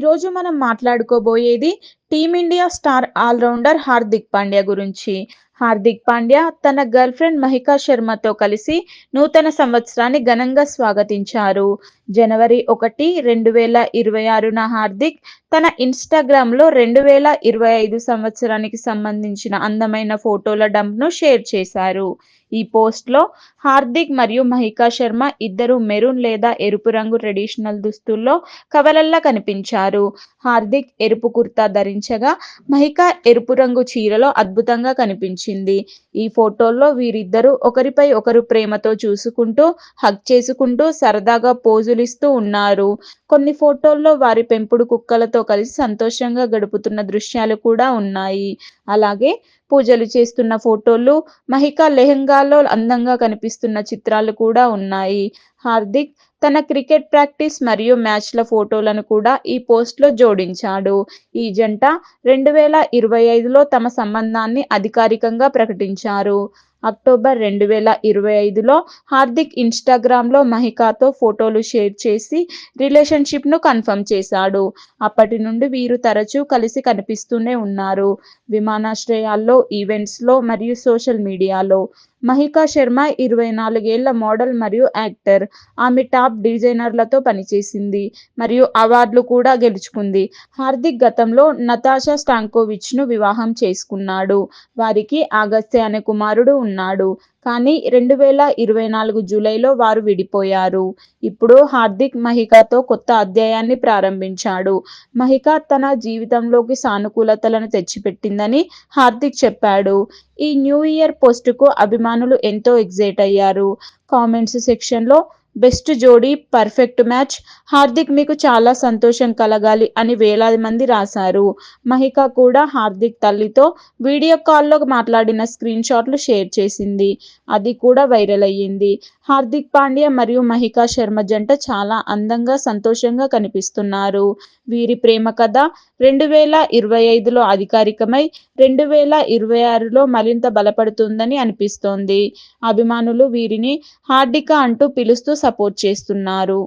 ఈరోజు మనం మాట్లాడుకోబోయేది team India star allrounder Hardik Pandya గురించి. హార్దిక్ పాండ్యా తన గర్ల్ ఫ్రెండ్ మహికా శర్మతో కలిసి నూతన సంవత్సరాన్ని ఘనంగా స్వాగతించారు. జనవరి ఒకటి రెండు వేల ఇరవై ఆరున హార్దిక్ తన ఇన్స్టాగ్రామ్లో రెండు వేల ఇరవై ఐదు సంవత్సరానికి సంబంధించిన అందమైన ఫోటోల డంప్ను షేర్ చేశారు. ఈ పోస్ట్లో హార్దిక్ మరియు మహికా శర్మ ఇద్దరు మెరూన్ లేదా ఎరుపు రంగు ట్రెడిషనల్ దుస్తుల్లో కవలల్లా కనిపించారు. హార్దిక్ ఎరుపు కుర్తా ధరించి ధరించగా మహికా ఎరుపు రంగు చీరలో అద్భుతంగా కనిపించింది. ఈ ఫోటోల్లో వీరిద్దరూ ఒకరిపై ఒకరు ప్రేమతో చూసుకుంటూ హగ్ చేసుకుంటూ సరదాగా పోజులిస్తూ ఉన్నారు. కొన్ని ఫోటోల్లో వారి పెంపుడు కుక్కలతో కలిసి సంతోషంగా గడుపుతున్న దృశ్యాలు కూడా ఉన్నాయి. అలాగే పూజలు చేస్తున్న ఫోటోలు మహికా లెహంగాలో అందంగా కనిపిస్తున్న చిత్రాలు కూడా ఉన్నాయి. హార్దిక్ తన క్రికెట్ ప్రాక్టీస్ మరియు మ్యాచ్ల ఫోటోలను కూడా ఈ పోస్ట్లో జోడించాడు. ఈ జంట రెండు వేల ఇరవై ఐదులో తమ సంబంధాన్ని అధికారికంగా ప్రకటించారు. అక్టోబర్ రెండు వేల ఇరవై ఐదులో హార్దిక్ ఇన్స్టాగ్రామ్లో మహికాతో ఫోటోలు షేర్ చేసి రిలేషన్షిప్ను కన్ఫర్మ్ చేశాడు. అప్పటి నుండి వీరు తరచూ కలిసి కనిపిస్తూనే ఉన్నారు. విమానాశ్రయాల్లో ఈవెంట్స్లో మరియు సోషల్ మీడియాలో మహికా శర్మ ఇరవై నాలుగేళ్ళ మోడల్ మరియు యాక్టర్. ఆమె టాప్ డిజైనర్లతో పనిచేసింది మరియు అవార్డులు కూడా గెలుచుకుంది. హార్దిక్ గతంలో నతాషా స్టాంకోవిచ్ను వివాహం చేసుకున్నాడు. వారికి ఆగస్త్య అనే కుమారుడు ఉన్నాడు. కానీ రెండు వేల ఇరవై నాలుగు జూలైలో వారు విడిపోయారు. ఇప్పుడు హార్దిక్ మహికాతో కొత్త అధ్యాయాన్ని ప్రారంభించాడు. మహికా తన జీవితంలోకి సానుకూలతలను తెచ్చిపెట్టిందని హార్దిక్ చెప్పాడు. ఈ న్యూ ఇయర్ పోస్టుకు అభిమానులు ఎంతో ఎగ్జైట్ అయ్యారు. కామెంట్స్ సెక్షన్లో బెస్ట్ జోడీ పర్ఫెక్ట్ మ్యాచ్ హార్దిక్ మీకు చాలా సంతోషం కలగాలి అని వేలాది మంది రాశారు. మహిక కూడా హార్దిక్ తల్లితో వీడియో కాల్లో మాట్లాడిన స్క్రీన్ షాట్లు షేర్ చేసింది. అది కూడా వైరల్ అయ్యింది. హార్దిక్ పాండ్యా మరియు మహికా శర్మ జంట చాలా అందంగా సంతోషంగా కనిపిస్తున్నారు. వీరి ప్రేమ కథ రెండు వేల ఇరవై ఐదులో అధికారికమై రెండు వేల ఇరవై ఆరులో మరింత బలపడుతుందని అనిపిస్తోంది. అభిమానులు వీరిని హార్దిక అంటూ పిలుస్తూ సపోర్ట్ చేస్తున్నారు.